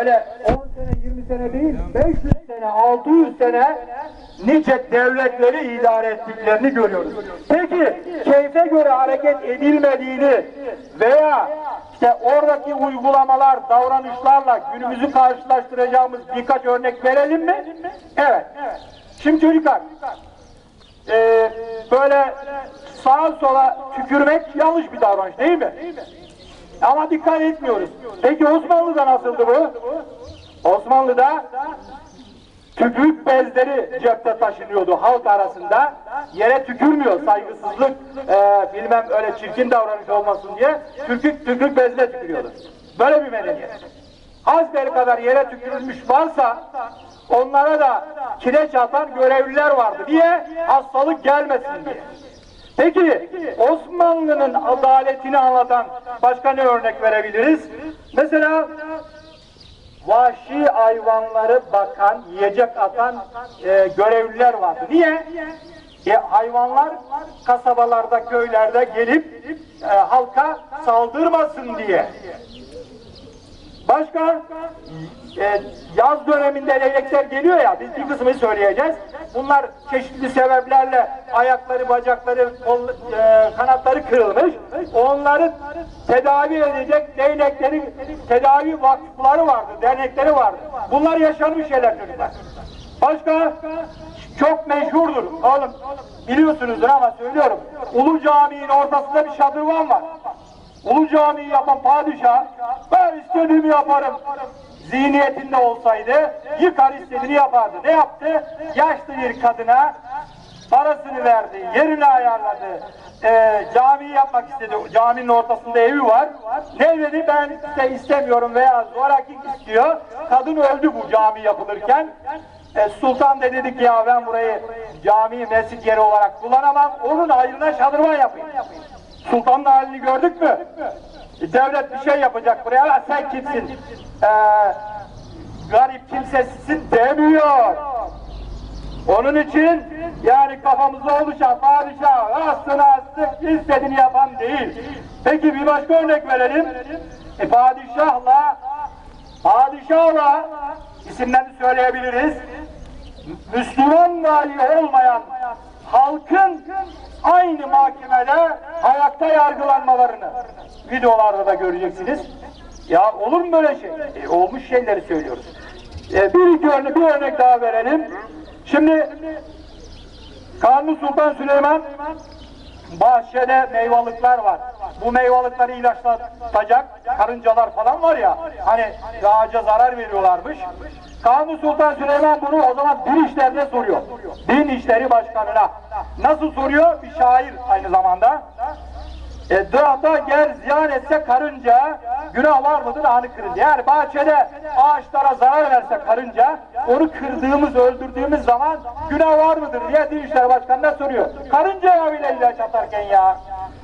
öyle 10 sene 20 sene değil 500 sene 600 sene nice devletleri idare ettiklerini görüyoruz. Peki keyfe göre hareket edilmediğini veya işte oradaki uygulamalar, davranışlarla günümüzü karşılaştıracağımız birkaç örnek verelim mi? Evet. Şimdi çocuklar, e, böyle sağa sola tükürmek yanlış bir davranış değil mi? Ama dikkat etmiyoruz. Peki Osmanlı'da nasıldı bu? Osmanlı'da tükürük bezleri cepte taşınıyordu halk arasında. Yere tükürmüyor saygısızlık, e, bilmem öyle çirkin davranış olmasın diye tükürük, tükürük bezle tükürüyordu. Böyle bir medeniyet. Hasbel kadar yere tükürülmüş varsa onlara da kireç atan görevliler vardı. Niye? Hastalık gelmesin diye. Peki Osmanlı'nın adaletini anlatan başka ne örnek verebiliriz? Mesela vahşi hayvanları bakan, yiyecek atan e, görevliler vardı. Niye? E, hayvanlar kasabalarda, köylerde gelip e, halka saldırmasın diye. Başka e, yaz döneminde leylekler geliyor ya biz bir kısmını söyleyeceğiz. Bunlar çeşitli sebeplerle ayakları, bacakları, kol, e, kanatları kırılmış. Onları tedavi edecek leyleklerin tedavi vakıfları vardı, dernekleri vardı. Bunlar yaşanmış şeyler çocuklar. Başka çok meşhurdur. Oğlum biliyorsunuzdur ama söylüyorum. Ulu Cami'nin ortasında bir şadırvan var. Ulu Cami'yi yapan padişah ben istediğimi yaparım zihniyetinde olsaydı yıkar istediğini yapardı. Ne yaptı? Yaşlı bir kadına parasını verdi, yerini ayarladı. Ee, camiyi yapmak istedi. Caminin ortasında evi var. Ne dedi? Ben işte istemiyorum veya zoraki istiyor. Kadın öldü bu cami yapılırken. E, Sultan da dedik ya ben burayı cami mescit yeri olarak kullanamam. Onun ayrına şadırvan yapayım. Sultanın halini gördük mü? E, Devlet bir şey yapacak buraya. "Lan Sen kimsin? Ee, garip kimsesizsin demiyor. Onun için yani kafamızda oluşan padişah aslına astık istediğini yapan değil. Peki bir başka örnek verelim. E, padişahla padişahla isimlerini söyleyebiliriz. Müslüman dahi olmayan halkın aynı mahkemede ayakta yargılanmalarını videolarda da göreceksiniz. Ya olur mu böyle şey? E, olmuş şeyleri söylüyoruz. E, bir iki örnek, bir örnek daha verelim. Şimdi Kanuni Sultan Süleyman bahçede meyvalıklar var. Bu meyvalıkları ilaçlatacak karıncalar falan var ya hani ağaca zarar veriyorlarmış. Kanuni Sultan Süleyman bunu o zaman din işlerine soruyor. Din işleri başkanına. Nasıl soruyor? Bir şair aynı zamanda. E, dağda gel ziyan etse karınca günah var mıdır anı kırınca. Yani bahçede ağaçlara zarar verse karınca onu kırdığımız öldürdüğümüz zaman günah var mıdır diye Din İşleri Başkanı'na soruyor. Karıncaya bile ilaç atarken ya.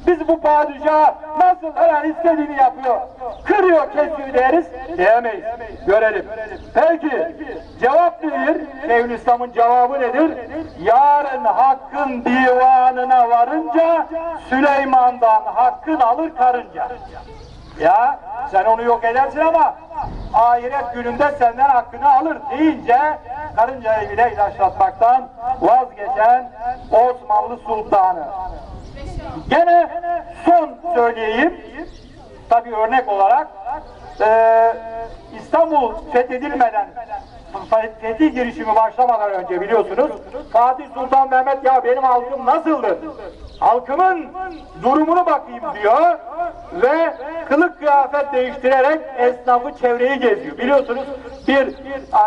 Biz bu padişah nasıl an istediğini yapıyor. Kırıyor kesiyor deriz. Diyemeyiz. Görelim. Peki cevap nedir? Şeyhülislam'ın cevabı nedir? Yarın hakkın divanına varınca Süleyman'dan hakkın alır karınca. Ya sen onu yok edersin ama ahiret gününde senden hakkını alır deyince karıncayı bile ilaçlatmaktan vazgeçen Osmanlı Sultanı. Gene son söyleyeyim. Tabi örnek olarak e, İstanbul fethedilmeden fethi girişimi başlamadan önce biliyorsunuz Fatih Sultan Mehmet ya benim halkım nasıldı? Halkımın durumunu bakayım diyor ve kılık kıyafet değiştirerek esnafı çevreyi geziyor. Biliyorsunuz bir e,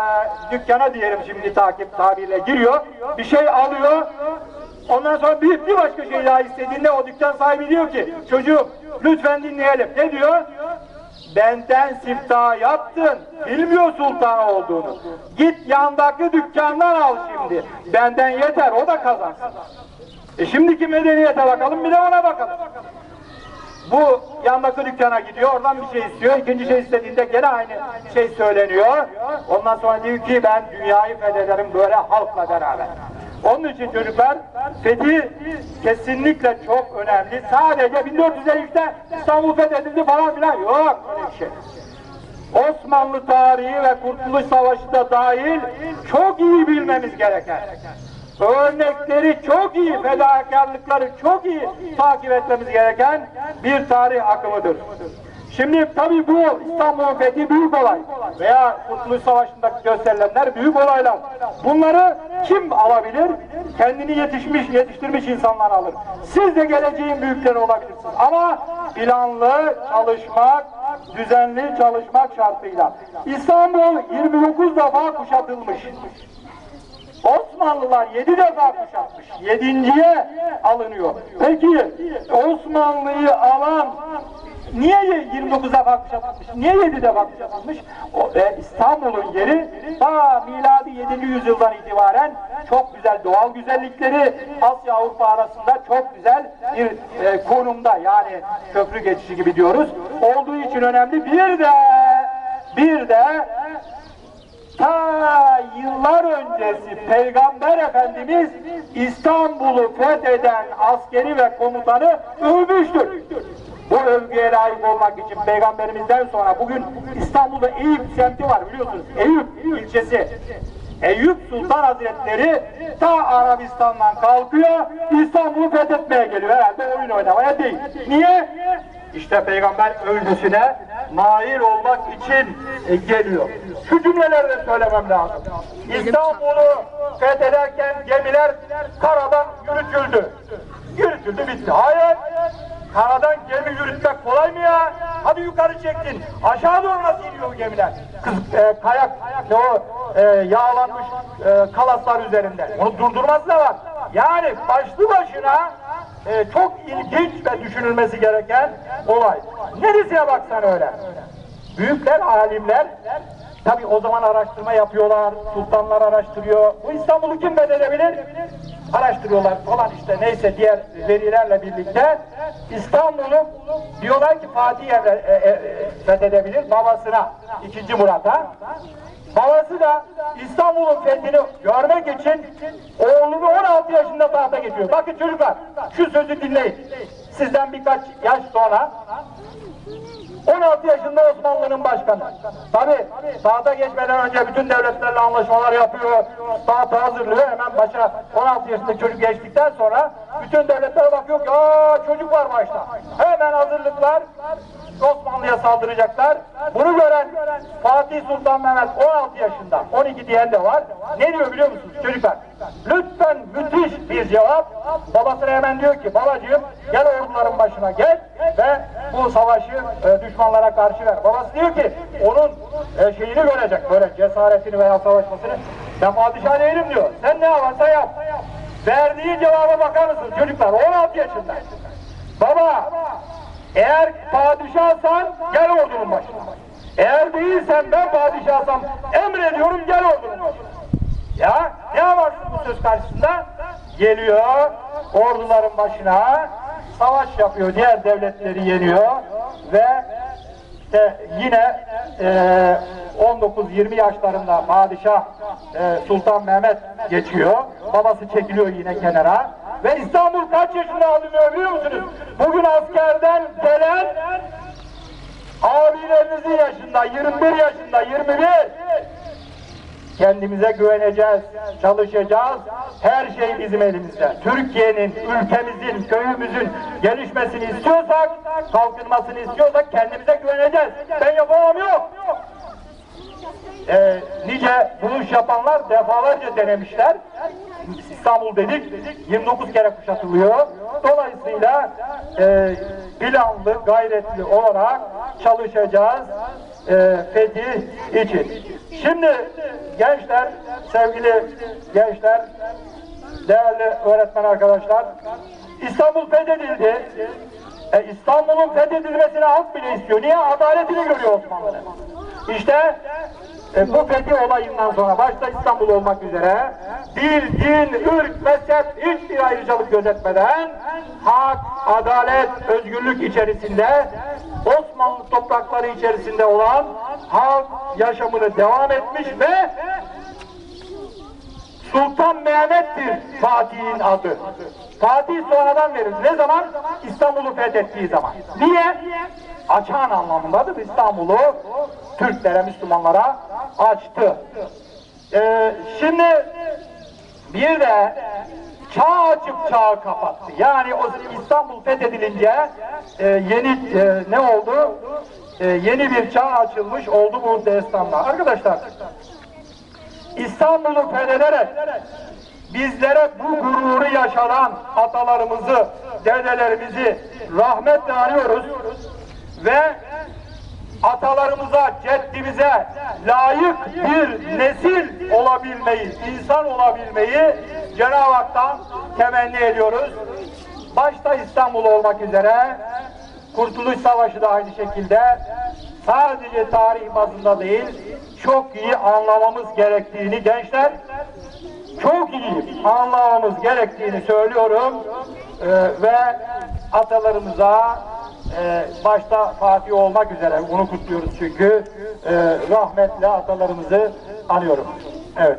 dükkana diyelim şimdi takip tabirle giriyor. Bir şey alıyor. Ondan sonra bir, bir başka şey daha istediğinde o dükkan sahibi diyor ki çocuğum lütfen dinleyelim. Ne diyor? Benden siftah yaptın. Bilmiyor sultan olduğunu. Git yandaki dükkandan al şimdi. Benden yeter o da kazansın. E şimdiki medeniyete bakalım bir de ona bakalım. Bu yandaki dükkana gidiyor, oradan bir şey istiyor. İkinci şey istediğinde gene aynı şey söyleniyor. Ondan sonra diyor ki ben dünyayı fethederim böyle halkla beraber. Onun için çocuklar fethi kesinlikle çok önemli. Sadece 1453'te İstanbul fethedildi falan filan yok öyle bir şey. Osmanlı tarihi ve Kurtuluş Savaşı da dahil çok iyi bilmemiz gereken, örnekleri çok iyi, fedakarlıkları çok iyi takip etmemiz gereken bir tarih akımıdır. Şimdi tabii bu İstanbul'un fethi büyük olay veya Kurtuluş Savaşı'ndaki gösterilenler büyük olaylar. Bunları kim alabilir? Kendini yetişmiş, yetiştirmiş insanlar alır. Siz de geleceğin büyükleri olabilirsiniz. Ama planlı çalışmak, düzenli çalışmak şartıyla. İstanbul 29 defa kuşatılmış. Osmanlılar yedi defa kuşatmış. Yedinciye alınıyor. Peki Osmanlı'yı alan niye 29 defa kuşatılmış? Niye 7 defa kuşatılmış? O, e, İstanbul'un yeri ta miladi 7. yüzyıldan itibaren çok güzel doğal güzellikleri Asya Avrupa arasında çok güzel bir e, konumda yani köprü geçişi gibi diyoruz. Olduğu için önemli. Bir de bir de ta yıllar öncesi Peygamber Efendimiz İstanbul'u fetheden askeri ve komutanı övmüştür. Bu övgüye layık olmak için Peygamberimizden sonra bugün İstanbul'da Eyüp semti var biliyorsunuz. Eyüp ilçesi. Eyüp Sultan Hazretleri ta Arabistan'dan kalkıyor İstanbul'u fethetmeye geliyor herhalde oyun oynamaya değil. Niye? İşte peygamber övgüsüne nail olmak için e, geliyor. Şu cümleleri de söylemem lazım. İstanbul'u fethederken gemiler karadan yürütüldü. Yürütüldü bitti. Hayır. Karadan gemi yürütmek kolay mı ya? Hadi yukarı çektin. Aşağı doğru nasıl iniyor gemiler? Kız, e, kayak, ne o e, yağlanmış e, kalaslar üzerinde. Onu durdurması da var. Yani başlı başına e, çok ilginç ve düşünülmesi gereken olay. Neresine baksan öyle. Büyükler, alimler tabi o zaman araştırma yapıyorlar, sultanlar araştırıyor. Bu İstanbul'u kim bededebilir? Araştırıyorlar falan işte neyse diğer verilerle birlikte İstanbul'u diyorlar ki Fatih evre, e, e, fethedebilir babasına, 2. Murat'a. Babası da İstanbul'un fethini görmek için oğlunu 16 yaşında tahta geçiyor. Bakın çocuklar şu sözü dinleyin. Sizden birkaç yaş sonra 16 yaşında Osmanlı'nın başkanı. Tabi tahta geçmeden önce bütün devletlerle anlaşmalar yapıyor. Tahta hazırlıyor. Hemen başa 16 yaşında çocuk geçtikten sonra bütün devletler bakıyor ki aa çocuk var başta. Hemen hazırlıklar Osmanlı'ya saldıracaklar. Bunu gören Fatih Sultan Mehmet 16 yaşında, 12 diyen de var. Ne diyor biliyor musunuz çocuklar? Lütfen müthiş bir cevap. Babasına hemen diyor ki babacığım gel orduların başına gel ve bu savaşı e, düşmanlara karşı ver. Babası diyor ki onun e, şeyini görecek böyle cesaretini veya savaşmasını. Ben padişah değilim diyor. Sen ne yaparsan yap. Verdiği cevaba bakar mısınız çocuklar? 16 yaşında. Baba eğer padişahsan gel ordunun başına. Eğer değilsen ben padişahsam emrediyorum gel ordunun başına. Ya ne yaparsın bu söz karşısında? Geliyor orduların başına savaş yapıyor, diğer devletleri yeniyor ve işte yine e, 19-20 yaşlarında padişah e, Sultan Mehmet geçiyor. Babası çekiliyor yine kenara. Ve İstanbul kaç yaşında alınıyor biliyor musunuz? Bugün askerden gelen abilerinizin yaşında, 21 yaşında, 21 kendimize güveneceğiz, çalışacağız. Her şey bizim elimizde. Türkiye'nin, ülkemizin, köyümüzün gelişmesini istiyorsak, kalkınmasını istiyorsak kendimize güveneceğiz. Ben yapamam yok. Ee, nice buluş yapanlar defalarca denemişler. İstanbul dedik, 29 kere kuşatılıyor. Dolayısıyla e, planlı, gayretli olarak çalışacağız e, fetih için. Şimdi gençler, sevgili gençler, değerli öğretmen arkadaşlar, İstanbul fethedildi. E, İstanbul'un fethedilmesine halk bile istiyor. Niye? Adaletini görüyor Osmanlı'nın. İşte e, fethi olayından sonra başta İstanbul olmak üzere dil, din, ırk, mezhep hiçbir ayrıcalık gözetmeden hak, adalet, özgürlük içerisinde Osmanlı toprakları içerisinde olan halk yaşamını devam etmiş ve Sultan Mehmet'tir Fatih'in adı. Fatih sonradan verir. Ne zaman? İstanbul'u fethettiği zaman. Niye? Açan anlamındadır. İstanbul'u Türklere, Müslümanlara açtı. Ee, şimdi bir de çağ açıp çağı kapattı. Yani o İstanbul fethedilince e, yeni e, ne oldu? E, yeni bir çağ açılmış oldu bu destanda. Arkadaşlar İstanbul'u fethederek bizlere bu gururu yaşanan atalarımızı, dedelerimizi rahmetle anıyoruz ve atalarımıza, ceddimize layık bir nesil olabilmeyi, insan olabilmeyi Cenab-ı Hak'tan temenni ediyoruz. Başta İstanbul olmak üzere Kurtuluş Savaşı da aynı şekilde sadece tarih bazında değil, çok iyi anlamamız gerektiğini gençler çok iyi anlamamız gerektiğini söylüyorum Ee, ve atalarımıza e, başta Fatih olmak üzere bunu kutluyoruz çünkü e, rahmetle atalarımızı anıyorum. Evet.